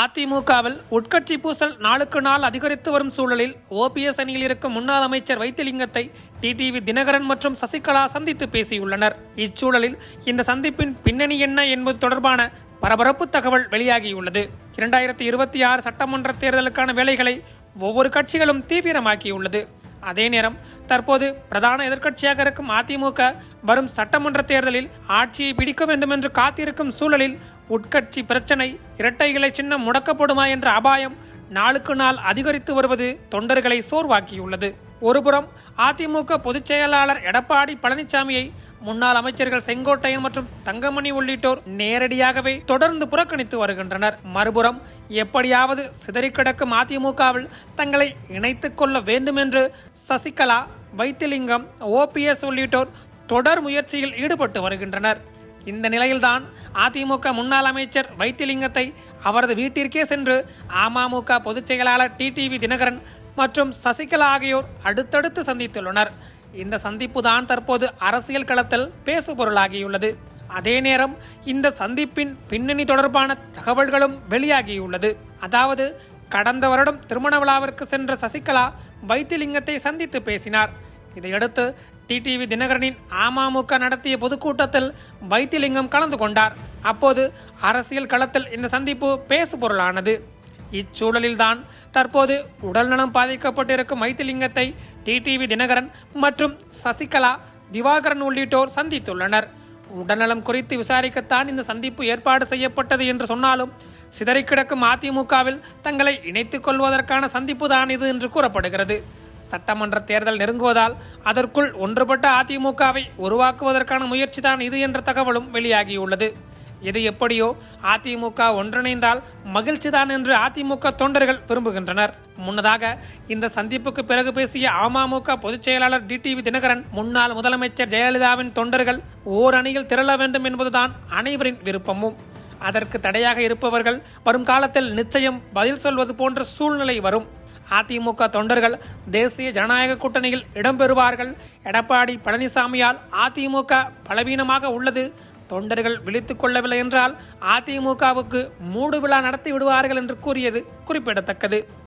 அதிமுகவில் உட்கட்சி பூசல் நாளுக்கு நாள் அதிகரித்து வரும் சூழலில் ஓபிஎஸ் அணியில் இருக்கும் முன்னாள் அமைச்சர் வைத்திலிங்கத்தை டிடிவி தினகரன் மற்றும் சசிகலா சந்தித்து பேசியுள்ளனர். இச்சூழலில் இந்த சந்திப்பின் பின்னணி என்ன என்பது தொடர்பான பரபரப்பு தகவல் வெளியாகியுள்ளது. இரண்டாயிரத்தி இருபத்தி ஆறு சட்டமன்ற தேர்தலுக்கான வேலைகளை ஒவ்வொரு கட்சிகளும் தீவிரமாக்கியுள்ளது. அதே நேரம் தற்போது பிரதான எதிர்க்கட்சியாக இருக்கும் அதிமுக வரும் சட்டமன்ற தேர்தலில் ஆட்சியை பிடிக்க வேண்டும் என்று காத்திருக்கும் சூழலில் உட்கட்சி பிரச்சனை இரட்டை இலை சின்னம் முடக்கப்படுமா என்ற அபாயம் நாளுக்கு நாள் அதிகரித்து வருவது தொண்டர்களை சோர்வாக்கியுள்ளது. ஒருபுறம் அதிமுக பொதுச் செயலாளர் எடப்பாடி பழனிசாமியை முன்னாள் அமைச்சர்கள் செங்கோட்டையன் மற்றும் தங்கமணி உள்ளிட்டோர் நேரடியாகவே தொடர்ந்து புறக்கணித்து வருகின்றனர். மறுபுறம் எப்படியாவது சிதறிக்கிடக்கும் அதிமுகவில் தங்களை இணைத்துக் கொள்ள வேண்டும் என்று சசிகலா வைத்திலிங்கம் ஓபிஎஸ் உள்ளிட்டோர் தொடர் முயற்சியில் ஈடுபட்டு வருகின்றனர். இந்த நிலையில்தான் அதிமுக முன்னாள் அமைச்சர் வைத்திலிங்கத்தை அவரது வீட்டிற்கே சென்று அமமுக பொதுச் செயலாளர் டிடிவி தினகரன் மற்றும் சசிகலா ஆகியோர் அடுத்தடுத்து சந்தித்துள்ளனர். இந்த சந்திப்பு தான் தற்போது அரசியல் களத்தில் பேசுபொருளாகியுள்ளது. அதே நேரம் இந்த சந்திப்பின் பின்னணி தொடர்பான தகவல்களும் வெளியாகியுள்ளது. அதாவது கடந்த வருடம் திருமண விழாவிற்கு சென்ற சசிகலா வைத்திலிங்கத்தை சந்தித்து பேசினார். இதையடுத்து டிடிவி தினகரனின் அமமுக நடத்திய பொதுக்கூட்டத்தில் வைத்திலிங்கம் கலந்து கொண்டார். அப்போது அரசியல் களத்தில் இந்த சந்திப்பு பேசுபொருளானது. இச்சூழலில்தான். தற்போது உடல்நலம் பாதிக்கப்பட்டிருக்கும் மைத்திலிங்கத்தை டிடிவி தினகரன் மற்றும் சசிகலா திவாகரன் உள்ளிட்டோர் சந்தித்துள்ளனர். உடல்நலம் குறித்து விசாரிக்கத்தான் இந்த சந்திப்பு ஏற்பாடு செய்யப்பட்டது என்று சொன்னாலும் சிதறி கிடக்கும் அதிமுகவில் தங்களை இணைத்துக் கொள்வதற்கான சந்திப்பு தான் இது என்று கூறப்படுகிறது. சட்டமன்ற தேர்தல் நெருங்குவதால் அதற்குள் ஒன்றுபட்ட அதிமுகவை உருவாக்குவதற்கான முயற்சி தான் இது என்ற தகவலும் வெளியாகியுள்ளது. எது எப்படியோ அதிமுக ஒன்றிணைந்தால் மகிழ்ச்சிதான் என்று அதிமுக தொண்டர்கள் விரும்புகின்றனர். முன்னதாக இந்த சந்திப்புக்கு பிறகு பேசிய அமமுக பொதுச் செயலாளர் டிடிவி தினகரன் முன்னாள் முதலமைச்சர் ஜெயலலிதாவின் தொண்டர்கள் ஓர் அணியில் திரள வேண்டும் என்பதுதான் அனைவரின் விருப்பமும். அதற்கு தடையாக இருப்பவர்கள் வரும் காலத்தில் நிச்சயம் பதில் சொல்வது போன்ற சூழ்நிலை வரும். அதிமுக தொண்டர்கள் தேசிய ஜனநாயக கூட்டணியில் இடம்பெறுவார்கள். எடப்பாடி பழனிசாமியால் அதிமுக பலவீனமாக உள்ளது. தொண்டர்கள் விழித்துக் கொள்ளவில்லை என்றால் அதிமுகவுக்கு மூடு விழா நடத்தி விடுவார்கள் என்று கூறியது குறிப்பிடத்தக்கது.